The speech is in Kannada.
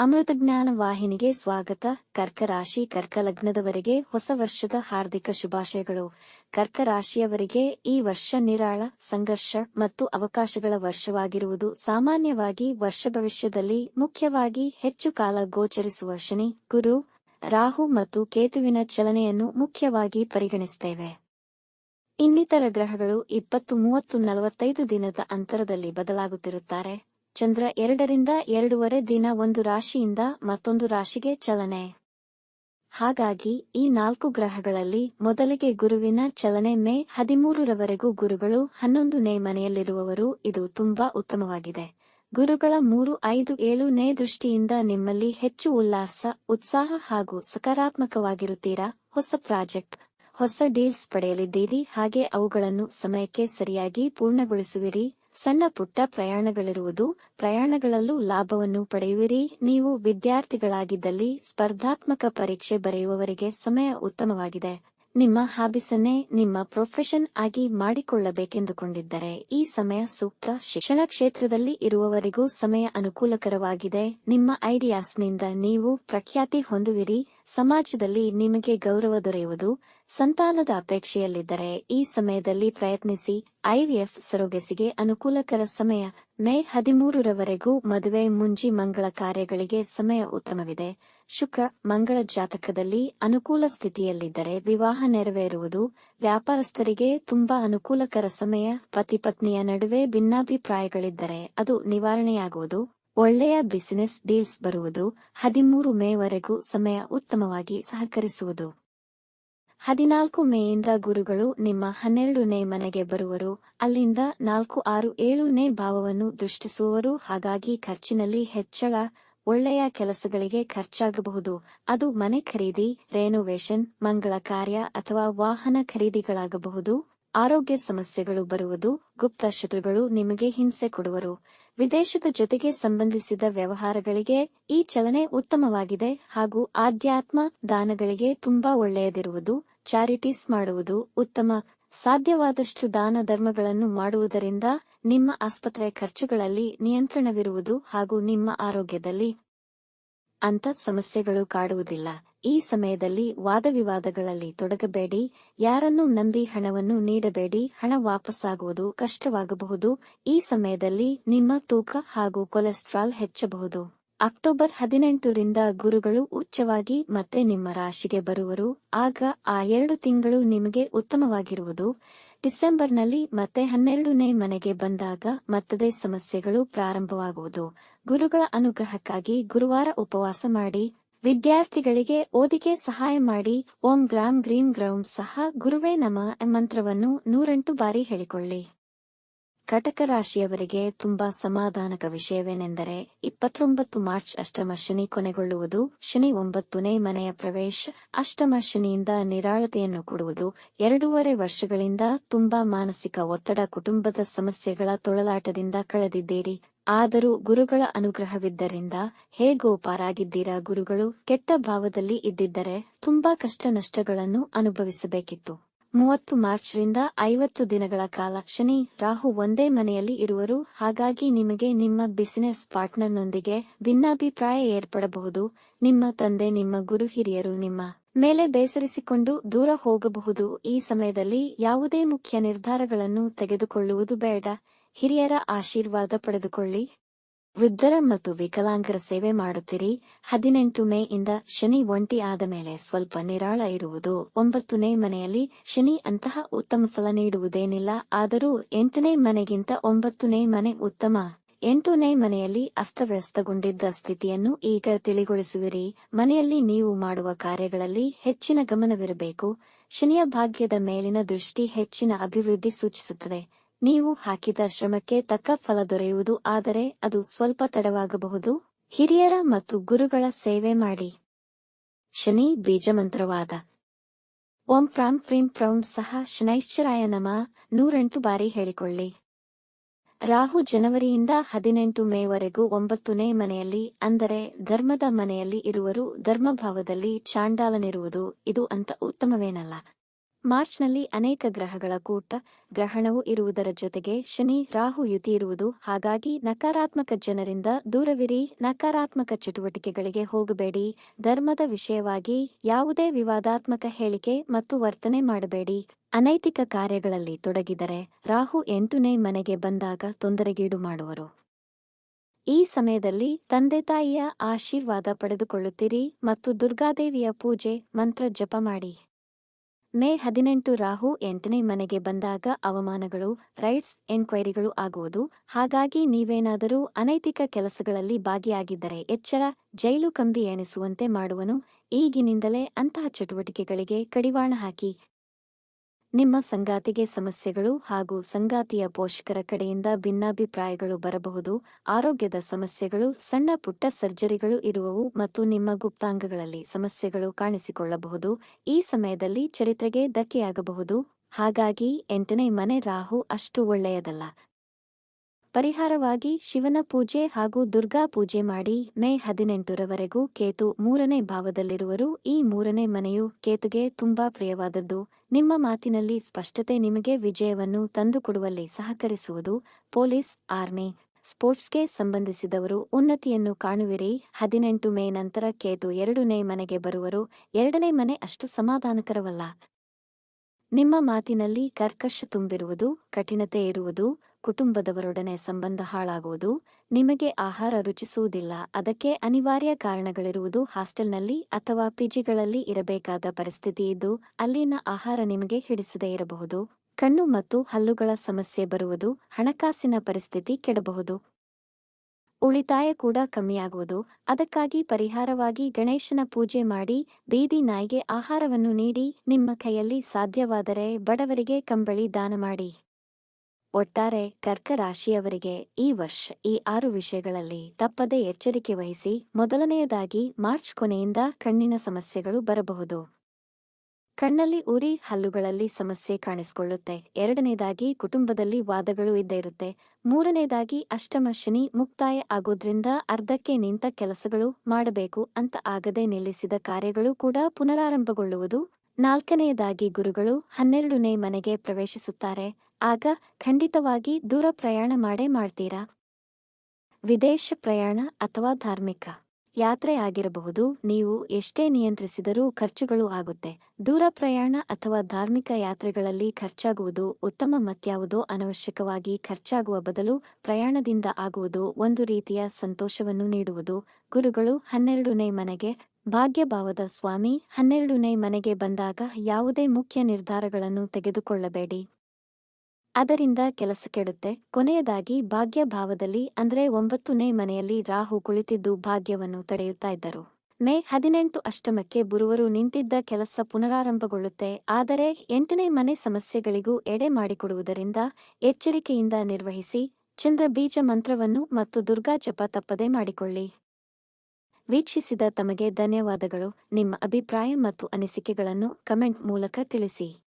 ಅಮೃತಜ್ಞಾನ ವಾಹಿನಿಗೆ ಸ್ವಾಗತ. ಕರ್ಕ ರಾಶಿ, ಕರ್ಕ ಲಗ್ನದವರೆಗೆ ಹೊಸ ವರ್ಷದ ಹಾರ್ದಿಕ ಶುಭಾಶಯಗಳು. ಕರ್ಕ ರಾಶಿಯವರಿಗೆ ಈ ವರ್ಷ ನಿರಾಳ, ಸಂಘರ್ಷ ಮತ್ತು ಅವಕಾಶಗಳ ವರ್ಷವಾಗಿರುವುದು ಸಾಮಾನ್ಯವಾಗಿ ವರ್ಷ ಭವಿಷ್ಯದಲ್ಲಿ ಮುಖ್ಯವಾಗಿ ಹೆಚ್ಚು ಕಾಲ ಗೋಚರಿಸುವ ಶನಿ, ಗುರು, ರಾಹು ಮತ್ತು ಕೇತುವಿನ ಚಲನೆಯನ್ನು ಮುಖ್ಯವಾಗಿ ಪರಿಗಣಿಸುತ್ತೇವೆ ಇನ್ನಿತರ ಗ್ರಹಗಳು ಇಪ್ಪತ್ತು, ಮೂವತ್ತು, ನಲವತ್ತೈದು ದಿನದ ಅಂತರದಲ್ಲಿ ಬದಲಾಗುತ್ತಿರುತ್ತಾರೆ. ಚಂದ್ರ ಎರಡರಿಂದ ಎರಡೂವರೆ ದಿನ ಒಂದು ರಾಶಿಯಿಂದ ಮತ್ತೊಂದು ರಾಶಿಗೆ ಚಲನೆ. ಹಾಗಾಗಿ ಈ ನಾಲ್ಕು ಗ್ರಹಗಳಲ್ಲಿ ಮೊದಲಿಗೆ ಗುರುವಿನ ಚಲನೆ ಮೇ ಹದಿಮೂರರವರೆಗೂ ಗುರುಗಳು ಹನ್ನೊಂದನೇ ಮನೆಯಲ್ಲಿರುವವರು ಇದು ತುಂಬಾ ಉತ್ತಮವಾಗಿದೆ. ಗುರುಗಳ ಮೂರು ಐದು ಏಳನೇ ದೃಷ್ಟಿಯಿಂದ ನಿಮ್ಮಲ್ಲಿ ಹೆಚ್ಚು ಉಲ್ಲಾಸ, ಉತ್ಸಾಹ ಹಾಗೂ ಸಕಾರಾತ್ಮಕವಾಗಿರುತ್ತೀರಾ? ಹೊಸ ಪ್ರಾಜೆಕ್ಟ್, ಹೊಸ ಡೀಲ್ಸ್ ಪಡೆಯಲಿದ್ದೀರಿ, ಹಾಗೆ ಅವುಗಳನ್ನು ಸಮಯಕ್ಕೆ ಸರಿಯಾಗಿ ಪೂರ್ಣಗೊಳಿಸುವಿರಿ. ಸಣ್ಣ ಪುಟ್ಟ ಪ್ರಯಾಣಗಳಿರುವುದು ಪ್ರಯಾಣಗಳಲ್ಲೂ ಲಾಭವನ್ನು ಪಡೆಯುವಿರಿ. ನೀವು ವಿದ್ಯಾರ್ಥಿಗಳಾಗಿದ್ದಲ್ಲಿ ಸ್ಪರ್ಧಾತ್ಮಕ ಪರೀಕ್ಷೆ ಬರೆಯುವವರಿಗೆ ಸಮಯ ಉತ್ತಮವಾಗಿದೆ. ನಿಮ್ಮ ಹಾಬಿಸನ್ನೇ ನಿಮ್ಮ ಪ್ರೊಫೆಷನ್ ಆಗಿ ಮಾಡಿಕೊಳ್ಳಬೇಕೆಂದುಕೊಂಡಿದ್ದರೆ ಈ ಸಮಯ ಸೂಕ್ತ ಶಿಕ್ಷಣ ಕ್ಷೇತ್ರದಲ್ಲಿ ಇರುವವರಿಗೂ ಸಮಯ ಅನುಕೂಲಕರವಾಗಿದೆ. ನಿಮ್ಮ ಐಡಿಯಾಸ್ನಿಂದ ನೀವು ಪ್ರಖ್ಯಾತಿ ಹೊಂದುವಿರಿ. ಸಮಾಜದಲ್ಲಿ ನಿಮಗೆ ಗೌರವ ದೊರೆಯುವುದು ಸಂತಾನದ ಅಪೇಕ್ಷೆಯಲ್ಲಿದ್ದರೆ ಈ ಸಮಯದಲ್ಲಿ ಪ್ರಯತ್ನಿಸಿ. ಐವಿಎಫ್ ಸರೋಗಸಿಗೆ ಅನುಕೂಲಕರ ಸಮಯ ಮೇ ಹದಿಮೂರರವರೆಗೂ ಮದುವೆ ಮುಂಜಿ ಮಂಗಳ ಕಾರ್ಯಗಳಿಗೆ ಸಮಯ ಉತ್ತಮವಿದೆ. ಶುಕ್ರ ಮಂಗಳ ಜಾತಕದಲ್ಲಿ ಅನುಕೂಲ ಸ್ಥಿತಿಯಲ್ಲಿದ್ದರೆ ವಿವಾಹ ನೆರವೇರುವುದು ವ್ಯಾಪಾರಸ್ಥರಿಗೆ ತುಂಬಾ ಅನುಕೂಲಕರ ಸಮಯ. ಪತಿ ಪತ್ನಿಯ ನಡುವೆ ಭಿನ್ನಾಭಿಪ್ರಾಯಗಳಿದ್ದರೆ ಅದು ನಿವಾರಣೆಯಾಗುವುದು. ಒಳ್ಳೆಯ ಬಿಸಿನೆಸ್ ಡೀಲ್ಸ್ ಬರುವುದು. ಹದಿಮೂರು ಮೇವರೆಗೂ ಸಮಯ ಉತ್ತಮವಾಗಿ ಸಹಕರಿಸುವುದು. ಹದಿನಾಲ್ಕು ಮೇಯಿಂದ ಗುರುಗಳು ನಿಮ್ಮ ಹನ್ನೆರಡನೇ ಮನೆಗೆ ಬರುವರು. ಅಲ್ಲಿಂದ ನಾಲ್ಕು ಆರು ಏಳನೇ ಭಾವವನ್ನು ದೃಷ್ಟಿಸುವರು. ಹಾಗಾಗಿ ಖರ್ಚಿನಲ್ಲಿ ಹೆಚ್ಚಳ ಒಳ್ಳೆಯ ಕೆಲಸಗಳಿಗೆ ಖರ್ಚಾಗಬಹುದು. ಅದು ಮನೆ ಖರೀದಿ, ರೆನೋವೇಷನ್, ಮಂಗಳ ಕಾರ್ಯ ಅಥವಾ ವಾಹನ ಖರೀದಿಗಳಾಗಬಹುದು. ಆರೋಗ್ಯ ಸಮಸ್ಯೆಗಳು ಬರುವುದು, ಗುಪ್ತ ಶತ್ರುಗಳು ನಿಮಗೆ ಹಿಂಸೆ ಕೊಡುವರು. ವಿದೇಶದ ಜೊತೆಗೆ ಸಂಬಂಧಿಸಿದ ವ್ಯವಹಾರಗಳಿಗೆ ಈ ಚಲನೆ ಉತ್ತಮವಾಗಿದೆ ಹಾಗೂ ಆಧ್ಯಾತ್ಮ ದಾನಗಳಿಗೆ ತುಂಬಾ ಒಳ್ಳೆಯದಿರುವುದು, ಚಾರಿಟೀಸ್ ಮಾಡುವುದು ಉತ್ತಮ. ಸಾಧ್ಯವಾದಷ್ಟು ದಾನ ಧರ್ಮಗಳನ್ನು ಮಾಡುವುದರಿಂದ ನಿಮ್ಮ ಆಸ್ಪತ್ರೆ ಖರ್ಚುಗಳಲ್ಲಿ ನಿಯಂತ್ರಣವಿರುವುದು ಹಾಗೂ ನಿಮ್ಮ ಆರೋಗ್ಯದಲ್ಲಿ ಅಂತ ಸಮಸ್ಯೆಗಳು ಕಾಡುವುದಿಲ್ಲ. ಈ ಸಮಯದಲ್ಲಿ ವಾದವಿವಾದಗಳಲ್ಲಿ ತೊಡಗಬೇಡಿ. ಯಾರನ್ನೂ ನಂಬಿ ಹಣವನ್ನು ನೀಡಬೇಡಿ. ಹಣ ವಾಪಸ್ಸಾಗುವುದು ಕಷ್ಟವಾಗಬಹುದು. ಈ ಸಮಯದಲ್ಲಿ ನಿಮ್ಮ ತೂಕ ಹಾಗೂ ಕೊಲೆಸ್ಟ್ರಾಲ್ ಹೆಚ್ಚಬಹುದು. ಅಕ್ಟೋಬರ್ ಹದಿನೆಂಟರಿಂದ ಗುರುಗಳು ಉಚ್ಚವಾಗಿ ಮತ್ತೆ ನಿಮ್ಮ ರಾಶಿಗೆ ಬರುವರು. ಆಗ ಆ ಎರಡು ತಿಂಗಳು ನಿಮಗೆ ಉತ್ತಮವಾಗಿರುವುದು. ಡಿಸೆಂಬರ್ನಲ್ಲಿ ಮತ್ತೆ ಹನ್ನೆರಡನೇ ಮನೆಗೆ ಬಂದಾಗ ಮತ್ತದೇ ಸಮಸ್ಯೆಗಳು ಪ್ರಾರಂಭವಾಗುವುದು. ಗುರುಗಳ ಅನುಗ್ರಹಕ್ಕಾಗಿ ಗುರುವಾರ ಉಪವಾಸ ಮಾಡಿ, ವಿದ್ಯಾರ್ಥಿಗಳಿಗೆ ಓದಿಗೆ ಸಹಾಯ ಮಾಡಿ, ಓಂ ಗ್ರಾಮ್ ಗ್ರೀನ್ ಗ್ರೌಂಡ್ ಸಹ ಗುರುವೇ ನಮ ಮಂತ್ರವನ್ನು ನೂರೆಂಟು ಬಾರಿ ಹೇಳಿಕೊಳ್ಳಿ. ಕಟಕ ರಾಶಿಯವರಿಗೆ ತುಂಬಾ ಸಮಾಧಾನಕ ವಿಷಯವೇನೆಂದರೆ, ಇಪ್ಪತ್ತೊಂಬತ್ತು ಮಾರ್ಚ್ ಅಷ್ಟಮ ಶನಿ ಕೊನೆಗೊಳ್ಳುವುದು, ಶನಿ ಒಂಬತ್ತನೇ ಮನೆಯ ಪ್ರವೇಶ, ಅಷ್ಟಮ ಶನಿಯಿಂದ ನಿರಾಳತೆಯನ್ನು ಕೊಡುವುದು, ಎರಡೂವರೆ ವರ್ಷಗಳಿಂದ ತುಂಬಾ ಮಾನಸಿಕ ಒತ್ತಡ ಕುಟುಂಬದ ಸಮಸ್ಯೆಗಳ ತೊಳಲಾಟದಿಂದ ಕಳೆದಿದ್ದೀರಿ. ಆದರೂ ಗುರುಗಳ ಅನುಗ್ರಹವಿದ್ದರಿಂದ ಹೇಗೋ ಪಾರಾಗಿದ್ದೀರಾ ಗುರುಗಳು, ಕೆಟ್ಟ ಭಾವದಲ್ಲಿ ಇದ್ದಿದ್ದರೆ ತುಂಬಾ ಕಷ್ಟ ನಷ್ಟಗಳನ್ನು ಅನುಭವಿಸಬೇಕಿತ್ತು. ಮೂವತ್ತು ಮಾರ್ಚ್ರಿಂದ ಐವತ್ತು ದಿನಗಳ ಕಾಲ ಶನಿ ರಾಹು ಒಂದೇ ಮನೆಯಲ್ಲಿ ಇರುವರು. ಹಾಗಾಗಿ ನಿಮಗೆ ನಿಮ್ಮ ಬಿಸಿನೆಸ್ ಪಾರ್ಟ್ನರ್ನೊಂದಿಗೆ ಭಿನ್ನಾಭಿಪ್ರಾಯ ಏರ್ಪಡಬಹುದು. ನಿಮ್ಮ ತಂದೆ, ನಿಮ್ಮ ಗುರು ಹಿರಿಯರು ನಿಮ್ಮ ಮೇಲೆ ಬೇಸರಿಸಿಕೊಂಡು ದೂರ ಹೋಗಬಹುದು. ಈ ಸಮಯದಲ್ಲಿ ಯಾವುದೇ ಮುಖ್ಯ ನಿರ್ಧಾರಗಳನ್ನು ತೆಗೆದುಕೊಳ್ಳುವುದು ಬೇಡ. ಹಿರಿಯರ ಆಶೀರ್ವಾದ ಪಡೆದುಕೊಳ್ಳಿ. ವೃದ್ಧರ ಮತ್ತು ವಿಕಲಾಂಗರ ಸೇವೆ ಮಾಡುತ್ತಿರಿ. ಹದಿನೆಂಟು ಮೇ ಇಂದ ಶನಿ ಒಂಟಿ ಆದ ಮೇಲೆ ಸ್ವಲ್ಪ ನಿರಾಳ ಇರುವುದು. ಒಂಬತ್ತನೇ ಮನೆಯಲ್ಲಿ ಶನಿ ಅಂತಹ ಉತ್ತಮ ಫಲ ನೀಡುವುದೇನಿಲ್ಲ. ಆದರೂ ಎಂಟನೇ ಮನೆಗಿಂತ ಒಂಬತ್ತನೇ ಮನೆ ಉತ್ತಮ. ಎಂಟನೇ ಮನೆಯಲ್ಲಿ ಅಸ್ತವ್ಯಸ್ತಗೊಂಡಿದ್ದ ಸ್ಥಿತಿಯನ್ನು ಈಗ ತಿಳಿಗೊಳಿಸುವಿರಿ. ಮನೆಯಲ್ಲಿ ನೀವು ಮಾಡುವ ಕಾರ್ಯಗಳಲ್ಲಿ ಹೆಚ್ಚಿನ ಗಮನವಿರಬೇಕು. ಶನಿಯ ಭಾಗ್ಯದ ಮೇಲಿನ ದೃಷ್ಟಿ ಹೆಚ್ಚಿನ ಅಭಿವೃದ್ಧಿ ಸೂಚಿಸುತ್ತದೆ. ನೀವು ಹಾಕಿದ ಶ್ರಮಕ್ಕೆ ತಕ್ಕ ಫಲ ದೊರೆಯುವುದು, ಆದರೆ ಅದು ಸ್ವಲ್ಪ ತಡವಾಗಬಹುದು. ಹಿರಿಯರ ಮತ್ತು ಗುರುಗಳ ಸೇವೆ ಮಾಡಿ. ಶನಿ ಬೀಜಮಂತ್ರವಾದ. ಓಂ ಪ್ರಾಂ ಪ್ರೀಂ ಪ್ರೌಂ ಸಹ ಶನೈಶ್ಚರಾಯ ನಮ. ನೂರೆಂಟು ಬಾರಿ ಹೇಳಿಕೊಳ್ಳಿ. ರಾಹು ಜನವರಿಯಿಂದ ಹದಿನೆಂಟು ಮೇವರೆಗೂ ಒಂಬತ್ತನೇ ಮನೆಯಲ್ಲಿ, ಅಂದರೆ ಧರ್ಮದ ಮನೆಯಲ್ಲಿ ಇರುವರು. ಧರ್ಮಭಾವದಲ್ಲಿ ಚಾಂಡಾಲನಿರುವುದು. ಇದು ಅಂತ ಉತ್ತಮವೇನಲ್ಲ. ಮಾರ್ಚ್ನಲ್ಲಿ ಅನೇಕ ಗ್ರಹಗಳ ಕೂಟ ಗ್ರಹಣವು ಇರುವುದರ ಜೊತೆಗೆ ಶನಿ ರಾಹು ಯುತಿ ಇರುವುದು ಹಾಗಾಗಿ ನಕಾರಾತ್ಮಕ ಜನರಿಂದ ದೂರವಿರಿ, ನಕಾರಾತ್ಮಕ ಚಟುವಟಿಕೆಗಳಿಗೆ ಹೋಗಬೇಡಿ, ಧರ್ಮದ ವಿಷಯವಾಗಿ ಯಾವುದೇ ವಿವಾದಾತ್ಮಕ ಹೇಳಿಕೆ ಮತ್ತು ವರ್ತನೆ ಮಾಡಬೇಡಿ. ಅನೈತಿಕ ಕಾರ್ಯಗಳಲ್ಲಿ ತೊಡಗಿದರೆ ರಾಹು ಎಂಟನೇ ಮನೆಗೆ ಬಂದಾಗ ತೊಂದರೆಗೀಡು ಮಾಡುವರು. ಈ ಸಮಯದಲ್ಲಿ ತಂದೆ ತಾಯಿಯ ಆಶೀರ್ವಾದ ಪಡೆದುಕೊಳ್ಳುತ್ತೀರಿ ಮತ್ತು ದುರ್ಗಾದೇವಿಯ ಪೂಜೆ, ಮಂತ್ರ ಜಪ ಮಾಡಿ. ಮೇ ಹದಿನೆಂಟು ರಾಹು ಎಂಟನೇ ಮನೆಗೆ ಬಂದಾಗ ಅವಮಾನಗಳು, ರೈಟ್ಸ್, ಎನ್ಕ್ವೈರಿಗಳು ಆಗುವುದು. ಹಾಗಾಗಿ ನೀವೇನಾದರೂ ಅನೈತಿಕ ಕೆಲಸಗಳಲ್ಲಿ ಭಾಗಿಯಾಗಿದ್ದರೆ ಎಚ್ಚರ, ಜೈಲು ಕಂಬಿ ಎಣಿಸುವಂತೆ ಮಾಡುವನು. ಈಗಿನಿಂದಲೇ ಅಂತಹ ಚಟುವಟಿಕೆಗಳಿಗೆ ಕಡಿವಾಣ ಹಾಕಿ. ನಿಮ್ಮ ಸಂಗಾತಿಗೆ ಸಮಸ್ಯೆಗಳು ಹಾಗೂ ಸಂಗಾತಿಯ ಪೋಷಕರ ಕಡೆಯಿಂದ ಭಿನ್ನಾಭಿಪ್ರಾಯಗಳು ಬರಬಹುದು. ಆರೋಗ್ಯದ ಸಮಸ್ಯೆಗಳು, ಸಣ್ಣ ಪುಟ್ಟ ಸರ್ಜರಿಗಳು ಇರುವವು ಮತ್ತು ನಿಮ್ಮ ಗುಪ್ತಾಂಗಗಳಲ್ಲಿ ಸಮಸ್ಯೆಗಳು ಕಾಣಿಸಿಕೊಳ್ಳಬಹುದು. ಈ ಸಮಯದಲ್ಲಿ ಚರಿತ್ರೆಗೆ ಧಕ್ಕೆಯಾಗಬಹುದು. ಹಾಗಾಗಿ ಎಂಟನೇ ಮನೆ ರಾಹು ಅಷ್ಟು ಒಳ್ಳೆಯದಲ್ಲ. ಪರಿಹಾರವಾಗಿ ಶಿವನ ಪೂಜೆ ಹಾಗೂ ದುರ್ಗಾ ಪೂಜೆ ಮಾಡಿ ಮೇ ಹದಿನೆಂಟರವರೆಗೂ ಕೇತು ಮೂರನೇ ಭಾವದಲ್ಲಿರುವರು. ಈ ಮೂರನೇ ಮನೆಯು ಕೇತುಗೆ ತುಂಬಾ ಪ್ರಿಯವಾದದ್ದು. ನಿಮ್ಮ ಮಾತಿನಲ್ಲಿ ಸ್ಪಷ್ಟತೆ ನಿಮಗೆ ವಿಜಯವನ್ನು ತಂದುಕೊಡುವಲ್ಲಿ ಸಹಕರಿಸುವುದು. ಪೊಲೀಸ್, ಆರ್ಮಿ, ಸ್ಪೋರ್ಟ್ಸ್ಗೆ ಸಂಬಂಧಿಸಿದವರು ಉನ್ನತಿಯನ್ನು ಕಾಣುವಿರಿ. ಹದಿನೆಂಟು ಮೇ ನಂತರ ಕೇತು ಎರಡನೇ ಮನೆಗೆ ಬರುವರು. ಎರಡನೇ ಮನೆ ಅಷ್ಟು ಸಮಾಧಾನಕರವಲ್ಲ. ನಿಮ್ಮ ಮಾತಿನಲ್ಲಿ ಕರ್ಕಶ ತುಂಬಿರುವುದು, ಕಠಿಣತೆ ಇರುವುದು. ಕುಟುಂಬದವರೊಡನೆ ಸಂಬಂಧ ಹಾಳಾಗುವುದು, ನಿಮಗೆ ಆಹಾರ ರುಚಿಸುವುದಿಲ್ಲ, ಅದಕ್ಕೆ ಅನಿವಾರ್ಯ ಕಾರಣಗಳಿರುವುದು ಹಾಸ್ಟೆಲ್ನಲ್ಲಿ ಅಥವಾ ಪಿಜಿಗಳಲ್ಲಿ ಇರಬೇಕಾದ ಪರಿಸ್ಥಿತಿ ಇದ್ದು, ಅಲ್ಲಿನ ಆಹಾರ ನಿಮಗೆ ಹಿಡಿಸದೇ ಇರಬಹುದು. ಕಣ್ಣು ಮತ್ತು ಹಲ್ಲುಗಳ ಸಮಸ್ಯೆ ಬರುವುದು, ಹಣಕಾಸಿನ ಪರಿಸ್ಥಿತಿ ಕೆಡಬಹುದು. ಉಳಿತಾಯ ಕೂಡ ಕಮ್ಮಿಯಾಗುವುದು, ಅದಕ್ಕಾಗಿ ಪರಿಹಾರವಾಗಿ ಗಣೇಶನ ಪೂಜೆ ಮಾಡಿ, ಬೀದಿ ನಾಯಿಗೆ ಆಹಾರವನ್ನು ನೀಡಿ, ನಿಮ್ಮ ಕೈಯಲ್ಲಿ ಸಾಧ್ಯವಾದರೆ ಬಡವರಿಗೆ ಕಂಬಳಿ ದಾನ ಮಾಡಿ. ಒಟ್ಟಾರೆ ಕರ್ಕ ರಾಶಿಯವರಿಗೆ ಈ ವರ್ಷ, ಈ ಆರು ವಿಷಯಗಳಲ್ಲಿ ತಪ್ಪದೆ ಎಚ್ಚರಿಕೆ ವಹಿಸಿ ಮೊದಲನೆಯದಾಗಿ ಮಾರ್ಚ್ ಕೊನೆಯಿಂದ ಕಣ್ಣಿನ ಸಮಸ್ಯೆಗಳು ಬರಬಹುದು. ಕಣ್ಣಲ್ಲಿ ಉರಿ ಹಲ್ಲುಗಳಲ್ಲಿ ಸಮಸ್ಯೆ ಕಾಣಿಸಿಕೊಳ್ಳುತ್ತೆ. ಎರಡನೇದಾಗಿ ಕುಟುಂಬದಲ್ಲಿ ವಾದಗಳು ಇದ್ದೇ ಇರುತ್ತೆ. ಮೂರನೇದಾಗಿ ಅಷ್ಟಮ ಶನಿ ಮುಕ್ತಾಯ ಆಗೋದ್ರಿಂದ ಅರ್ಧಕ್ಕೆ ನಿಂತ ಕೆಲಸಗಳು ಮಾಡಬೇಕು ಅಂತ ಆಗದೆ ನಿಲ್ಲಿಸಿದ ಕಾರ್ಯಗಳು ಕೂಡ ಪುನರಾರಂಭಗೊಳ್ಳುವುದು. ನಾಲ್ಕನೆಯದಾಗಿ ಗುರುಗಳು ಹನ್ನೆರಡನೇ ಮನೆಗೆ ಪ್ರವೇಶಿಸುತ್ತಾರೆ. ಆಗ ಖಂಡಿತವಾಗಿ ದೂರ ಪ್ರಯಾಣ ಮಾಡೇ ಮಾಡ್ತೀರಾ? ವಿದೇಶ ಪ್ರಯಾಣ ಅಥವಾ ಧಾರ್ಮಿಕ ಯಾತ್ರೆ ಆಗಿರಬಹುದು, ನೀವು ಎಷ್ಟೇ ನಿಯಂತ್ರಿಸಿದರೂ ಖರ್ಚುಗಳು ಆಗುತ್ತೆ. ದೂರ ಪ್ರಯಾಣ ಅಥವಾ ಧಾರ್ಮಿಕ ಯಾತ್ರೆಗಳಲ್ಲಿ ಖರ್ಚಾಗುವುದು ಉತ್ತಮ ಮತ್ಯಾವುದೋ ಅನವಶ್ಯಕವಾಗಿ ಖರ್ಚಾಗುವ ಬದಲು ಪ್ರಯಾಣದಿಂದ ಆಗುವುದು ಒಂದು ರೀತಿಯ ಸಂತೋಷವನ್ನು ನೀಡುವುದು. ಗುರುಗಳು ಹನ್ನೆರಡನೇ ಮನೆಗೆ ಭಾಗ್ಯಭಾವದ ಸ್ವಾಮಿ ಹನ್ನೆರಡನೇ ಮನೆಗೆ ಬಂದಾಗ ಯಾವುದೇ ಮುಖ್ಯ ನಿರ್ಧಾರಗಳನ್ನು ತೆಗೆದುಕೊಳ್ಳಬೇಡಿ. ಅದರಿಂದ ಕೆಲಸ ಕೆಡುತ್ತೆ. ಕೊನೆಯದಾಗಿ ಭಾಗ್ಯ ಭಾವದಲ್ಲಿ ಅಂದ್ರೆ ಒಂಬತ್ತನೇ ಮನೆಯಲ್ಲಿ ರಾಹು ಕುಳಿತಿದ್ದು ಭಾಗ್ಯವನ್ನು ತಡೆಯುತ್ತಾ ಇದ್ದರು. ಮೇ ಹದಿನೆಂಟು ಅಷ್ಟಮಕ್ಕೆ ಬುರುವರು ನಿಂತಿದ್ದ ಕೆಲಸ ಪುನರಾರಂಭಗೊಳ್ಳುತ್ತೆ. ಆದರೆ, ಎಂಟನೇ ಮನೆ ಸಮಸ್ಯೆಗಳಿಗೂ ಎಡೆ ಮಾಡಿಕೊಡುವುದರಿಂದ ಎಚ್ಚರಿಕೆಯಿಂದ ನಿರ್ವಹಿಸಿ, ಚಂದ್ರ ಬೀಜ ಮಂತ್ರವನ್ನು ಮತ್ತು ದುರ್ಗಾ ಜಪ ತಪ್ಪದೆ ಮಾಡಿಕೊಳ್ಳಿ. ವೀಕ್ಷಿಸಿದ ತಮಗೆ ಧನ್ಯವಾದಗಳು. ನಿಮ್ಮ ಅಭಿಪ್ರಾಯ ಮತ್ತು ಅನಿಸಿಕೆಗಳನ್ನು ಕಮೆಂಟ್ ಮೂಲಕ ತಿಳಿಸಿ.